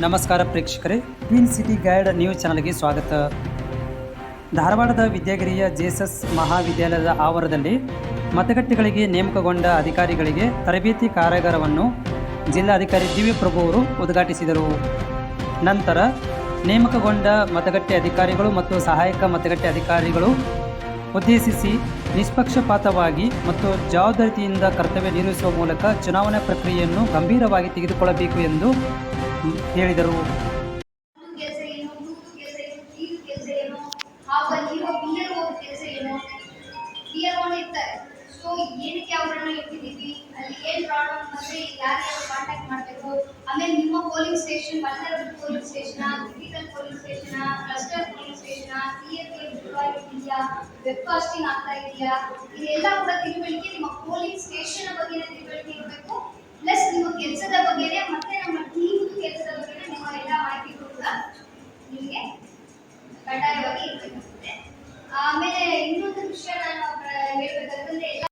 ನಮಸ್ಕಾರ ಪ್ರೇಕ್ಷಕರೇ. Queen city guide news ಚಾನಲ್ಗೆ ಸ್ವಾಗತ. ಧಾರವಾಡದ ವಿದ್ಯಾಗಿರಿಯ ಜೇಸಸ್ ಮಹಾವಿದ್ಯಾಲಯದ ಆವರಣದಲ್ಲಿ ಮತಗಟ್ಟೆಗಳಿಗೆ ನೇಮಕಗೊಂಡ ಅಧಿಕಾರಿಗಳಿಗೆ ತರಬೇತಿ ಕಾರ್ಯಾಗಾರವನ್ನು ಜಿಲ್ಲಾಧಿಕಾರಿ ದಿವ್ಯಪ್ರಭು ಅವರು ಉದ್ಘಾಟಿಸಿದರು. ನಂತರ ನೇಮಕಗೊಂಡ ಮತಗಟ್ಟೆ ಅಧಿಕಾರಿಗಳು ಮತ್ತು ಸಹಾಯಕ ಮತಗಟ್ಟೆ ಅಧಿಕಾರಿಗಳು ಉದ್ದೇಶಿಸಿ ನಿಷ್ಪಕ್ಷಪಾತವಾಗಿ ಮತ್ತು ಜವಾಬ್ದಾರಿಯಿಂದ ಕರ್ತವ್ಯ ನಿರ್ವಹಿಸುವ ಮೂಲಕ ಚುನಾವಣಾ ಪ್ರಕ್ರಿಯೆಯನ್ನು ಗಂಭೀರವಾಗಿ ತೆಗೆದುಕೊಳ್ಳಬೇಕು ಎಂದು ಹೇಳಿದರು. ಓನೇ ಇರ್ತಾರೆ ಸೊ ಏನಕ್ಕೆ ಅಲ್ಲಿ ಏನು ಪ್ರಾಬ್ಲಮ್ ಕಾಂಟ್ಯಾಕ್ಟ್ ಮಾಡಬೇಕು ಆಮೇಲೆ ನಿಮ್ಮ police station station cluster police station casting ಆಗ್ತಾ ಇದೆಯಾ ಇದೆಲ್ಲ ಕೂಡ ತಿಳುವಳಿಕೆ ನಿಮ್ಮ ಪೋಲಿಂಗ್ ಸ್ಟೇಷನ್ ಬಗ್ಗೆನೇ ಕಡ್ಡಾಯವಾಗಿ ಆಮೇಲೆ ಇನ್ನೊಂದು ವಿಷಯ ನಾನು ಹೇಳ್ಬೇಕಾದ್ರೆ ಎಲ್ಲ